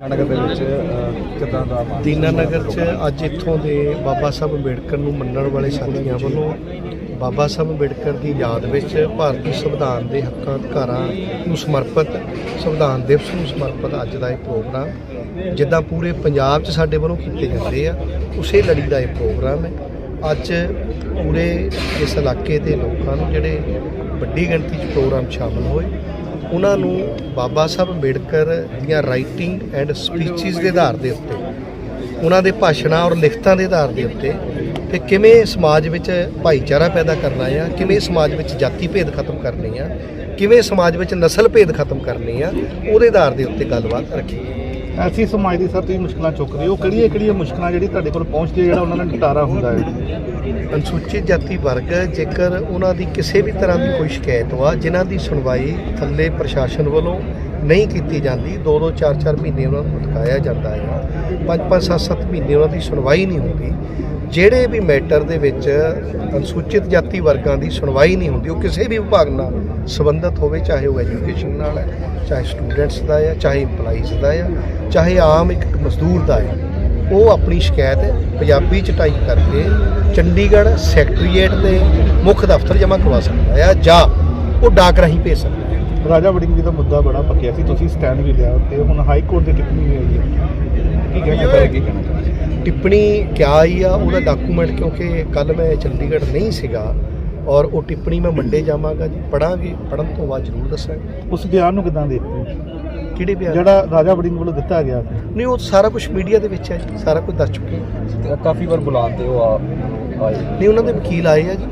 ਨਗਰ ਦੇ ਵਿੱਚ ਅਹ, ਕਿੱਦਾਂ ਦਾ ਮਾਹੌਲ? ਦੀਨਾਨਗਰ 'ਚ ਅੱਜ ਇੱਥੋਂ ਦੇ ਬਾਬਾ ਸਾਹਿਬ ਅੰਬੇਡਕਰ ਨੂੰ ਮੰਨਣ ਵਾਲੇ ਸਾਥੀਆਂ ਵੱਲੋਂ ਬਾਬਾ ਸਾਹਿਬ ਅੰਬੇਡਕਰ ਦੀ ਯਾਦ ਵਿੱਚ ਭਾਰਤੀ ਸੰਵਿਧਾਨ ਦੇ ਹੱਕਾਂ ਅਧਿਕਾਰਾਂ ਨੂੰ ਸਮਰਪਿਤ ਸੰਵਿਧਾਨ ਦਿਵਸ ਨੂੰ ਸਮਰਪਿਤ ਅੱਜ ਦਾ ਇਹ ਪ੍ਰੋਗਰਾਮ ਜਿੱਦਾਂ ਪੂਰੇ ਪੰਜਾਬ 'ਚ ਸਾਡੇ ਵੱਲੋਂ ਕੀਤੇ ਜਾਂਦੇ ਆ ਉਸੇ ਲੜੀ ਦਾ ਇਹ ਪ੍ਰੋਗਰਾਮ ਹੈ ਅੱਜ ਪੂਰੇ ਇਸ ਇਲਾਕੇ ਦੇ ਲੋਕਾਂ ਨੂੰ ਜਿਹੜੇ ਵੱਡੀ ਗਿਣਤੀ 'ਚ ਪ੍ਰੋਗਰਾਮ ਸ਼ਾਮਲ ਹੋਏ ਉਹਨਾਂ ਨੂੰ ਬਾਬਾ ਸਾਹਿਬ ਅੰਬੇਡਕਰ ਦੀਆਂ ਰਾਈਟਿੰਗ ਐਂਡ ਸਪੀਚਸ ਦੇ ਆਧਾਰ ਦੇ ਉੱਤੇ, ਉਹਨਾਂ ਦੇ ਭਾਸ਼ਣਾਂ ਔਰ ਲਿਖਤਾਂ ਦੇ ਆਧਾਰ ਦੇ ਉੱਤੇ ਕਿ ਕਿਵੇਂ ਸਮਾਜ ਵਿੱਚ ਭਾਈਚਾਰਾ ਪੈਦਾ ਕਰਨਾ ਆ, ਕਿਵੇਂ ਸਮਾਜ ਵਿੱਚ ਜਾਤੀ ਭੇਦ ਖਤਮ ਕਰਨੇ ਆ, ਕਿਵੇਂ ਸਮਾਜ ਵਿੱਚ ਨਸਲ ਭੇਦ ਖਤਮ ਕਰਨੇ ਆ, ਉਹਦੇ ਆਧਾਰ ਦੇ ਉੱਤੇ ਗੱਲਬਾਤ ਰੱਖੀ। ਐਸੀ ਸਮਾਜ ਦੀ ਸਰ ਤੁਸੀਂ ਮੁਸ਼ਕਲਾਂ ਚੁੱਕ ਰਹੇ ਹੋ। ਕਿਹੜੀਆਂ ਕਿਹੜੀਆਂ ਮੁਸ਼ਕਲਾਂ ਜਿਹੜੀ ਤੁਹਾਡੇ ਕੋਲ ਪਹੁੰਚਦੀ ਹੈ ਜਿਹੜਾ ਉਹਨਾਂ ਦਾ ਨਿਪਟਾਰਾ ਹੁੰਦਾ ਹੈ? ਅਨੁਸੂਚਿਤ ਜਾਤੀ ਵਰਗ ਜੇਕਰ ਉਹਨਾਂ ਦੀ ਕਿਸੇ ਵੀ ਤਰ੍ਹਾਂ ਦੀ ਕੋਈ ਸ਼ਿਕਾਇਤ ਵਾ, ਜਿਨ੍ਹਾਂ ਦੀ ਸੁਣਵਾਈ ਥੱਲੇ ਪ੍ਰਸ਼ਾਸਨ ਵੱਲੋਂ ਨਹੀਂ ਕੀਤੀ ਜਾਂਦੀ। 2-2 4-4 ਮਹੀਨੇ ਉਹਨਾਂ ਨੂੰ ਲਟਕਾਇਆ ਜਾਂਦਾ ਹੈ 5-5 7-7 ਮਹੀਨੇ ਉਹਨਾਂ ਦੀ ਸੁਣਵਾਈ ਨਹੀਂ ਹੁੰਦੀ। ਜਿਹੜੇ ਵੀ ਮੈਟਰ ਦੇ ਵਿੱਚ ਅਨੁਸੂਚਿਤ ਜਾਤੀ ਵਰਗਾਂ ਦੀ ਸੁਣਵਾਈ ਨਹੀਂ ਹੁੰਦੀ, ਉਹ ਕਿਸੇ ਵੀ ਵਿਭਾਗ ਨਾਲ ਸੰਬੰਧਿਤ ਹੋਵੇ, ਚਾਹੇ ਉਹ ਐਜੂਕੇਸ਼ਨ ਨਾਲ ਹੈ, ਚਾਹੇ ਸਟੂਡੈਂਟਸ ਦਾ ਹੈ ਚਾਹੇ EMPLOYEES ਦਾ ਹੈ ਚਾਹੇ ਆਮ ਇੱਕ ਮਜ਼ਦੂਰ ਦਾ ਹੈ ਉਹ ਆਪਣੀ ਸ਼ਿਕਾਇਤ ਪੰਜਾਬੀ ਚ ਟਾਈਪ ਕਰਕੇ ਚੰਡੀਗੜ੍ਹ ਸੈਕਟਰੀਏਟ ਦੇ ਮੁੱਖ ਦਫ਼ਤਰ ਜਮ੍ਹਾਂ ਕਰਵਾ ਸਕਦਾ ਹੈ ਜਾਂ ਉਹ ਡਾਕ ਰਾਹੀਂ ਭੇਜ ਸਕਦਾ। ਰਾਜਾ ਵੜਿੰਗ ਜੀ ਦਾ ਮੁੱਦਾ ਬੜਾ ਪੱਕਿਆ ਸੀ ਤੁਸੀਂ ਸਟੈਂਡ ਵੀ ਲਿਆ ਤੇ ਹੁਣ ਹਾਈ ਕੋਰਟ ਦੀ ਟਿੱਪਣੀ ਵੀ ਆਈ ਹੈ। ਕੀ ਕਹਿਣਾ ਚਾਹੁੰਦੇ ਕੀ ਕਹਿਣਾ ਚਾਹੁੰਦੇ ਟਿੱਪਣੀ ਕਿਆ ਆਈ ਆ ਉਹਦਾ ਡਾਕੂਮੈਂਟ ਕਿਉਂਕਿ ਕੱਲ ਮੈਂ ਚੰਡੀਗੜ੍ਹ ਨਹੀਂ ਸੀਗਾ ਔਰ ਉਹ ਟਿੱਪਣੀ ਮੈਂ ਮੰਡੇ ਜਾਵਾਂਗਾ ਜੀ ਪੜਾਂਗੇ ਪੜਨ ਤੋਂ ਬਾਅਦ ਜ਼ਰੂਰ ਦੱਸਾਂਗੇ। ਉਸ ਬਿਆਨ ਨੂੰ ਕਿਦਾਂ ਦੇਖਦੇ ਹੋ? ਕਿਹੜੇ ਬਿਆਨ ਜਿਹੜਾ ਰਾਜਾ ਵੜਿੰਗ ਵੱਲੋਂ ਦਿੱਤਾ ਗਿਆ ਸੀ। ਨਹੀਂ ਉਹ ਸਾਰਾ ਕੁਝ ਮੀਡੀਆ ਦੇ ਵਿੱਚ ਹੈ ਜੀ ਸਾਰਾ ਕੁਝ ਦੱਸ ਚੁੱਕੇ ਕਾਫੀ ਵਾਰ ਬੁਲਾਉਂਦੇ ਹੋ ਆ ਨਹੀਂ ਉਹਨਾਂ ਦੇ ਵਕੀਲ ਆਏ ਆ ਜੀ।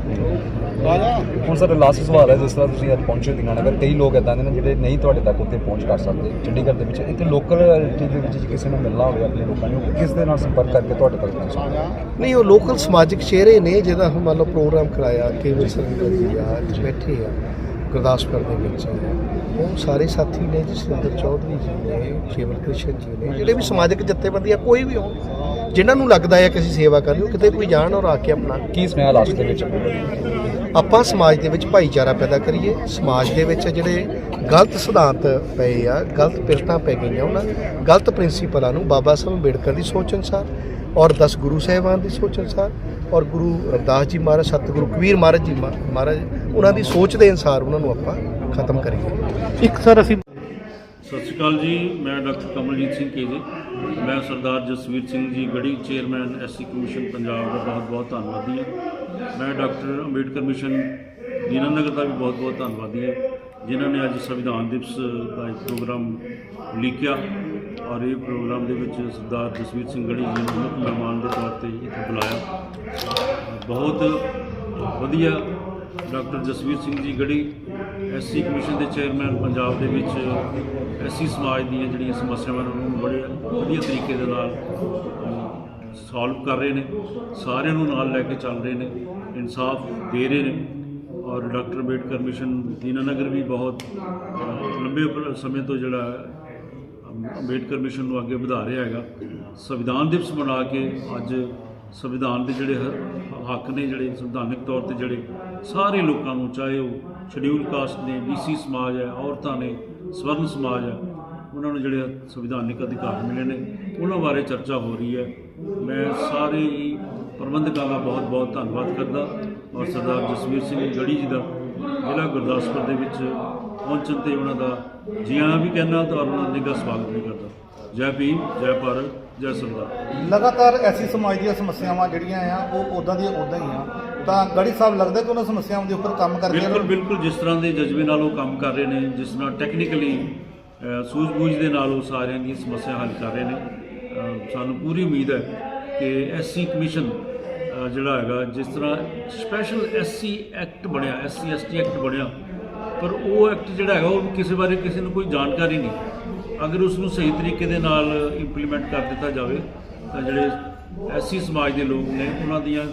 ਹੁਣ ਸਾਡਾ ਲਾਸਟ ਸਵਾਲ ਹੈ ਜਿਸ ਤਰ੍ਹਾਂ ਤੁਸੀਂ ਅੱਜ ਪਹੁੰਚੇ ਦੀਨਾਨਗਰ ਕਈ ਲੋਕ ਇਦਾਂ ਦੇ ਨੇ ਜਿਹੜੇ ਨਹੀਂ ਤੁਹਾਡੇ ਤੱਕ ਉੱਤੇ ਪਹੁੰਚ ਕਰ ਸਕਦੇ ਚੰਡੀਗੜ੍ਹ ਦੇ ਵਿੱਚ ਇੱਥੇ ਲੋਕਲ ਦੇ ਵਿੱਚ ਜੇ ਕਿਸੇ ਨੂੰ ਮਿਲਣਾ ਹੋਵੇ ਆਪਣੇ ਲੋਕਾਂ ਨੂੰ ਕਿਸ ਦੇ ਨਾਲ ਸੰਪਰਕ ਕਰਕੇ ਤੁਹਾਡੇ ਤੱਕ ਪਹੁੰਚ ਸਕਦੇ? ਨਹੀਂ ਉਹ ਲੋਕਲ ਸਮਾਜਿਕ ਚਿਹਰੇ ਨੇ ਜਿਹਦਾ ਹੁਣ ਮੰਨ ਲਓ ਪ੍ਰੋਗਰਾਮ ਕਰਾਇਆ ਕੇਵਲ ਸਰਵਿੰਦਰ ਜੀ ਆ ਬੈਠੇ ਆ ਗੁਰਦਾਸਪੁਰ ਦੇ ਵਿੱਚ। ਉਹ ਸਾਰੇ ਸਾਥੀ ਨੇ ਜਸਵਿੰਦਰ ਚੌਧਰੀ ਜੀ ਨੇ ਕੇਵਲ ਕ੍ਰਿਸ਼ਨ ਜੀ ਨੇ ਜਿਹੜੇ ਵੀ ਸਮਾਜਿਕ ਜਥੇਬੰਦੀਆਂ ਕੋਈ ਵੀ ਹੋਣ ਜਿਨ੍ਹਾਂ ਨੂੰ ਲੱਗਦਾ ਹੈ ਕਿ ਅਸੀਂ ਸੇਵਾ ਕਰੀਏ ਉਹ ਕਿਤੇ ਕੋਈ ਜਾਣ ਔਰ ਆ ਕੇ ਆਪਣਾ ਕੀ ਸੁਨੇਹਾ ਲਾਸਟ ਦੇ ਵਿੱਚ? ਆਪਾਂ ਸਮਾਜ ਦੇ ਵਿੱਚ ਭਾਈਚਾਰਾ ਪੈਦਾ ਕਰੀਏ। ਸਮਾਜ ਦੇ ਵਿੱਚ ਜਿਹੜੇ ਗਲਤ ਸਿਧਾਂਤ ਪਏ ਆ, ਗਲਤ ਪਿਰਤਾਂ ਪੈ ਗਈਆਂ ਉਹਨਾਂ, ਗਲਤ ਪ੍ਰਿੰਸੀਪਲਾਂ ਨੂੰ ਬਾਬਾ ਸਾਹਿਬ ਅੰਬੇਡਕਰ ਦੀ ਸੋਚ ਅਨੁਸਾਰ ਔਰ 10 ਗੁਰੂ ਸਾਹਿਬਾਨ ਦੀ ਸੋਚ ਅਨੁਸਾਰ ਔਰ ਗੁਰੂ ਰਵਿਦਾਸ ਜੀ ਮਹਾਰਾਜ, ਸਤਿਗੁਰੂ ਕਬੀਰ ਮਹਾਰਾਜ ਜੀ ਮਹਾਰਾਜ, ਉਹਨਾਂ ਦੀ ਸੋਚ ਦੇ ਅਨੁਸਾਰ ਉਹਨਾਂ ਨੂੰ ਆਪਾਂ ਖਤਮ ਕਰੀਏ। ਇੱਕ ਸਰ, ਅਸੀਂ ਸਤਿ ਸ਼੍ਰੀ ਅਕਾਲ ਜੀ, ਮੈਂ ਡਾਕਟਰ ਕਮਲਜੀਤ ਸਿੰਘ ਕੇਜੇ। ਮੈਂ ਸਰਦਾਰ Jasvir Singh ji Garhi, chairman SC commission Punjab ਦਾ ਬਹੁਤ ਬਹੁਤ ਧੰਨਵਾਦੀ ਹਾਂ। ਮੈਂ ਡਾਕਟਰ ਅੰਬੇਡਕਰ ਮਿਸ਼ਨ ਦੀਨਾਨਗਰ ਦਾ ਵੀ ਬਹੁਤ ਬਹੁਤ ਧੰਨਵਾਦੀ ਹਾਂ, ਜਿਨ੍ਹਾਂ ਨੇ ਅੱਜ ਸੰਵਿਧਾਨ ਦਿਵਸ ਦਾ ਇੱਕ ਪ੍ਰੋਗਰਾਮ ਲਿਖਿਆ ਔਰ ਇਹ ਪ੍ਰੋਗਰਾਮ ਦੇ ਵਿੱਚ ਸਰਦਾਰ ਜਸਵੀਰ ਸਿੰਘ ਗੜੀ ਜੀ ਨੂੰ ਮੁੱਖ ਮਹਿਮਾਨ ਦੇ ਤੌਰ ਤੇ ਇੱਥੇ ਬੁਲਾਇਆ। ਬਹੁਤ ਵਧੀਆ doctor Jasvir Singh ji Garhi SC commission ਦੇ ਚੇਅਰਮੈਨ ਪੰਜਾਬ ਦੇ ਵਿੱਚ ਐਸੀ ਸਮਾਜ ਦੀਆਂ ਜਿਹੜੀਆਂ ਸਮੱਸਿਆਵਾਂ ਨੇ, ਉਹਨਾਂ ਨੂੰ ਬੜੇ ਵਧੀਆ ਤਰੀਕੇ ਦੇ ਨਾਲ ਸੋਲਵ ਕਰ ਰਹੇ ਨੇ। ਸਾਰਿਆਂ ਨੂੰ ਨਾਲ ਲੈ ਕੇ ਚੱਲ ਰਹੇ ਨੇ, ਇਨਸਾਫ ਦੇ ਰਹੇ ਨੇ ਔਰ ਡਾਕਟਰ ਅੰਬੇਡਕਰ ਮਿਸ਼ਨ ਦੀਨਾਨਗਰ ਵੀ ਬਹੁਤ ਲੰਬੇ ਸਮੇਂ ਤੋਂ ਜਿਹੜਾ ਅੰਬੇਡਕਰ ਮਿਸ਼ਨ ਨੂੰ ਅੱਗੇ ਵਧਾ ਰਿਹਾ ਹੈਗਾ। ਸੰਵਿਧਾਨ ਦਿਵਸ ਮਨਾ ਕੇ ਅੱਜ ਸੰਵਿਧਾਨ ਦੇ ਜਿਹੜੇ ਹ- ਹੱਕ ਨੇ ਜਿਹੜੇ ਸੰਵਿਧਾਨਕ ਤੌਰ ਤੇ ਜਿਹੜੇ ਸਾਰੇ ਲੋਕਾਂ ਨੂੰ, ਚਾਹੇ ਉਹ ਸ਼ਡਿਊਲ ਕਾਸਟ ਨੇ ਬੀਸੀ ਸਮਾਜ ਹੈ, ਔਰਤਾਂ ਨੇ, ਸਵਰਨ ਸਮਾਜ ਹੈ, ਉਹਨਾਂ ਨੂੰ ਜਿਹੜੇ ਸੰਵਿਧਾਨਿਕ ਅਧਿਕਾਰ ਮਿਲੇ ਨੇ, ਉਹਨਾਂ ਬਾਰੇ ਚਰਚਾ ਹੋ ਰਹੀ ਹੈ। ਮੈਂ ਸਾਰੇ ਹੀ ਪ੍ਰਬੰਧਕਾਂ ਦਾ ਬਹੁਤ ਬਹੁਤ ਧੰਨਵਾਦ ਕਰਦਾ ਔਰ ਸਰਦਾਰ ਜਸਵੀਰ ਸਿੰਘ ਗੜੀ ਜੀ ਦਾ ਜ਼ਿਲ੍ਹਾ ਗੁਰਦਾਸਪੁਰ ਦੇ ਵਿੱਚ ਪਹੁੰਚਣ ਤੇ ਉਹਨਾਂ ਦਾ ਜੀਆਂ ਵੀ ਕਹਿਣਾ ਤਾਂ ਔਰ ਉਹਨਾਂ ਦਾ ਨਿੱਘਾ ਸਵਾਗਤ ਵੀ ਕਰਦਾ। ਜੈ ਭੀਮ, ਜੈ ਭਾਰਤ। ਜੈ ਸਰਦਾਰ ਲਗਾਤਾਰ ਐਸੀ ਸਮਾਜ ਦੀਆਂ ਸਮੱਸਿਆਵਾਂ ਜਿਹੜੀਆਂ ਆ ਉਹ ਉਦਾਂ ਦੀਆਂ ਉਦਾਂ ਹੀ ਆ। ਤਾਂ ਗੜੀ ਸਾਹਿਬ ਲੱਗਦਾ ਕਿ ਉਹਨਾਂ ਸਮੱਸਿਆਵਾਂ ਦੇ ਉੱਪਰ ਕੰਮ ਕਰਦੇ ਬਿਲਕੁਲ ਬਿਲਕੁਲ ਜਿਸ ਤਰ੍ਹਾਂ ਦੇ ਜਜ਼ਬੇ ਨਾਲ ਉਹ ਕੰਮ ਕਰ ਰਹੇ ਨੇ ਜਿਸ ਨਾਲ ਟੈਕਨੀਕਲੀ ਸੂਝ-ਬੂਝ ਦੇ ਨਾਲ ਉਹ ਸਾਰਿਆਂ ਦੀਆਂ ਸਮੱਸਿਆ ਹੱਲ ਕਰ ਰਹੇ ਨੇ। ਸਾਨੂੰ ਪੂਰੀ ਉਮੀਦ ਹੈ ਕਿ ਐਸਸੀ ਕਮਿਸ਼ਨ ਜਿਹੜਾ ਹੈਗਾ ਜਿਸ ਤਰ੍ਹਾਂ ਸਪੈਸ਼ਲ ਐਸਸੀ ਐਕਟ ਬਣਿਆ ਐਸਸੀ ਐਸਟੀ ਐਕਟ ਬਣਿਆ ਪਰ ਉਹ ਐਕਟ ਜਿਹੜਾ ਹੈਗਾ ਉਹ ਕਿਸੇ ਬਾਰੇ ਕਿਸੇ ਨੂੰ ਕੋਈ ਜਾਣਕਾਰੀ ਨਹੀਂ। ਅਗਰ ਉਸ ਨੂੰ ਸਹੀ ਤਰੀਕੇ ਦੇ ਨਾਲ ਇੰਪਲੀਮੈਂਟ ਕਰ ਦਿੱਤਾ ਜਾਵੇ ਤਾਂ ਜਿਹੜੇ ਐਸੀ ਸਮਾਜ ਦੇ ਲੋਕ ਨੇ ਉਹਨਾਂ ਦੀਆਂ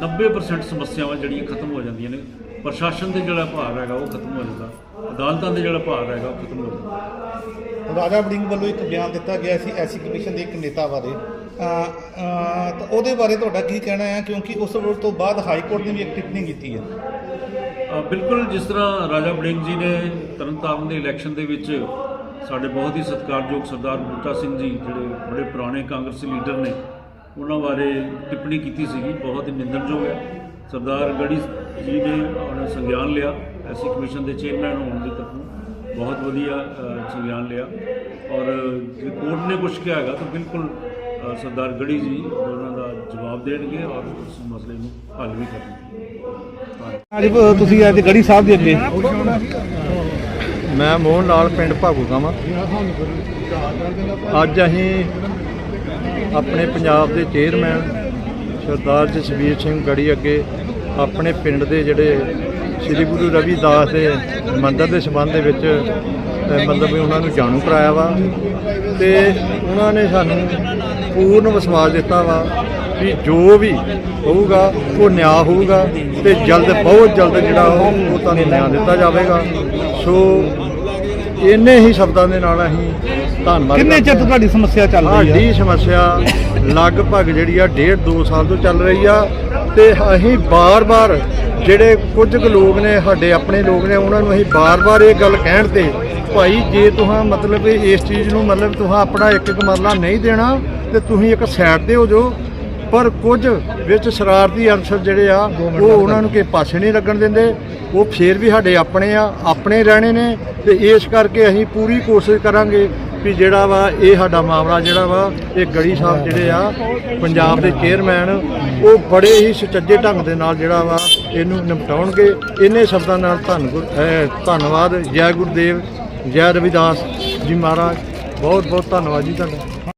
90% ਸਮੱਸਿਆਵਾਂ ਜਿਹੜੀਆਂ ਖਤਮ ਹੋ ਜਾਂਦੀਆਂ ਨੇ। ਪ੍ਰਸ਼ਾਸਨ ਦੇ ਜਿਹੜਾ ਭਾਰ ਹੈਗਾ ਉਹ ਖਤਮ ਹੋ ਜਾਂਦਾ। ਅਦਾਲਤਾਂ ਦੇ ਜਿਹੜਾ ਭਾਰ ਹੈਗਾ ਉਹ ਖਤਮ ਹੋ ਜਾਂਦਾ। ਰਾਜਾ ਵੜਿੰਗ ਵੱਲੋਂ ਇੱਕ ਬਿਆਨ ਦਿੱਤਾ ਗਿਆ ਸੀ ਐਸੀ ਕਮਿਸ਼ਨ ਦੇ ਇੱਕ ਨੇਤਾ ਬਾਰੇ। ਤਾਂ ਉਹਦੇ ਬਾਰੇ ਤੁਹਾਡਾ ਕੀ ਕਹਿਣਾ ਹੈ? ਕਿਉਂਕਿ ਉਸ ਤੋਂ ਬਾਅਦ ਹਾਈ ਕੋਰਟ ਨੇ ਵੀ ਇੱਕ ਟਿੱਪਣੀ ਕੀਤੀ ਹੈ। ਬਿਲਕੁਲ ਜਿਸ ਤਰ੍ਹਾਂ ਰਾਜਾ ਵੜਿੰਗ ਜੀ ਨੇ ਤਰਨਤਾਰਨ ਦੇ ਇਲੈਕਸ਼ਨ ਦੇ ਵਿੱਚ ਸਾਡੇ ਬਹੁਤ ਹੀ ਸਤਿਕਾਰਯੋਗ ਸਰਦਾਰ ਬੂਟਾ ਸਿੰਘ ਜੀ, ਜਿਹੜੇ ਬੜੇ ਪੁਰਾਣੇ ਕਾਂਗਰਸੀ ਲੀਡਰ ਨੇ, ਉਹਨਾਂ ਬਾਰੇ ਟਿੱਪਣੀ ਕੀਤੀ ਸੀਗੀ, ਬਹੁਤ ਹੀ ਨਿੰਦਣਯੋਗ ਹੈ। ਸਰਦਾਰ ਗੜੀ ਜੀ ਨੇ ਹੁਣ ਸੰਗਿਆਨ ਲਿਆ ਐਸੀ ਕਮਿਸ਼ਨ ਦੇ ਚੇਅਰਮੈਨ ਹੋਣ ਦੇ ਤਰਫੋਂ। ਬਹੁਤ ਵਧੀਆ ਸੰਗਿਆਨ ਲਿਆ। ਔਰ ਜੇ ਕੋਰਟ ਨੇ ਕੁਝ ਕਿਹਾ ਹੈਗਾ, ਤਾਂ ਬਿਲਕੁਲ ਸਰਦਾਰ ਗੜੀ ਜੀ ਉਹਨਾਂ ਦਾ ਜਵਾਬ ਦੇਣਗੇ ਔਰ ਉਸ ਮਸਲੇ ਨੂੰ ਹੱਲ ਵੀ ਕਰਨਗੇ। ਅੱਜ ਤੁਸੀਂ ਅੱਜ ਗੜੀ ਸਾਹਿਬ ਦੇ ਅੱਗੇ। ਮੈਂ ਮੋਹਨ ਲਾਲ ਪਿੰਡ ਭਾਗੂਗਾ ਵਾਂ ਅੱਜ ਅਸੀਂ ਆਪਣੇ ਪੰਜਾਬ ਦੇ ਚੇਅਰਮੈਨ ਸਰਦਾਰ ਜਸਵੀਰ ਸਿੰਘ ਗੜੀ ਅੱਗੇ ਆਪਣੇ ਪਿੰਡ ਦੇ ਜਿਹੜੇ ਸ੍ਰੀ ਗੁਰੂ ਰਵਿਦਾਸ ਦੇ ਮੰਦਰ ਦੇ ਸੰਬੰਧ ਦੇ ਵਿੱਚ ਮਤਲਬ ਉਹਨਾਂ ਨੂੰ ਜਾਣੂ ਕਰਾਇਆ ਵਾ ਤੇ ਉਹਨਾਂ ਨੇ ਸਾਨੂੰ ਪੂਰਨ ਵਿਸ਼ਵਾਸ ਦਿੱਤਾ ਵਾ ਵੀ ਜੋ ਵੀ ਹੋਊਗਾ, ਉਹ ਨਿਆਂ ਹੋਊਗਾ ਤੇ ਜਲਦ, ਬਹੁਤ ਜਲਦ ਜਿਹੜਾ ਉਹ ਉਹ ਤੁਹਾਨੂੰ ਨਿਆਂ ਦਿੱਤਾ ਜਾਵੇਗਾ। ਸੋ ਇੰਨੇ ਹੀ ਸ਼ਬਦਾਂ ਦੇ ਨਾਲ ਅਸੀਂ ਧੰਨਵਾਦ ਕਿੰਨੇ ਚਿਰ ਤੋਂ। ਤੁਹਾਡੀ ਸਮੱਸਿਆ ਚੱਲ ਰਹੀ ਹੈ ਸਾਡੀ ਸਮੱਸਿਆ ਲਗਭਗ ਜਿਹੜੀ ਆ ਡੇਢ ਦੋ ਸਾਲ ਤੋਂ ਚੱਲ ਰਹੀ ਆ ਤੇ ਅਸੀਂ ਬਾਰ-ਬਾਰ ਜਿਹੜੇ ਕੁਝ ਕੁ ਲੋਕ ਨੇ ਸਾਡੇ ਆਪਣੇ ਲੋਕ ਨੇ ਉਹਨਾਂ ਨੂੰ ਅਸੀਂ ਬਾਰ-ਬਾਰ ਇਹ ਗੱਲ ਕਹਿਣ ਤੇ ਭਾਈ ਜੇ ਤੁਹਾਂ ਮਤਲਬ ਇਸ ਚੀਜ਼ ਨੂੰ ਮਤਲਬ ਤੁਹਾਂ ਆਪਣਾ ਇੱਕ ਇੱਕ ਮਰਲਾ ਨਹੀਂ ਦੇਣਾ ਤੇ ਤੁਸੀਂ ਇੱਕ ਸਾਈਡ ਤੇ ਹੋ ਜਾਓ ਪਰ ਕੁਝ ਵਿੱਚ ਸ਼ਰਾਰਤੀ ਅਨਸਰ ਜਿਹੜੇ ਆ ਉਹ ਉਹਨਾਂ ਨੂੰ ਕਿਸੇ ਪਾਸੇ ਨਹੀਂ ਲੱਗਣ ਦਿੰਦੇ ਉਹ ਫੇਰ ਵੀ ਸਾਡੇ ਆਪਣੇ ਆ ਆਪਣੇ ਰਹਿਣੇ ਨੇ ਤੇ ਇਸ ਕਰਕੇ ਅਸੀਂ ਪੂਰੀ ਕੋਸ਼ਿਸ਼ ਕਰਾਂਗੇ ਵੀ ਜਿਹੜਾ ਵਾ ਇਹ ਸਾਡਾ ਮਾਮਲਾ ਜਿਹੜਾ ਵਾ ਇਹ ਗੜੀ ਸਾਹਿਬ ਜਿਹੜੇ ਆ ਪੰਜਾਬ ਦੇ ਚੇਅਰਮੈਨ ਉਹ ਬੜੇ ਹੀ ਸੁਚੱਜੇ ਢੰਗ ਦੇ ਨਾਲ ਜਿਹੜਾ ਵਾ ਇਹਨੂੰ ਨਿਪਟਾਉਣਗੇ। ਇੰਨੇ ਸ਼ਬਦਾਂ ਨਾਲ ਧੰਨ ਧੰਨਵਾਦ ਜੈ ਗੁਰਦੇਵ ਜੈ ਰਵਿਦਾਸ ਜੀ ਮਹਾਰਾਜ ਬਹੁਤ ਬਹੁਤ ਧੰਨਵਾਦ ਜੀ ਤੁਹਾਡਾ।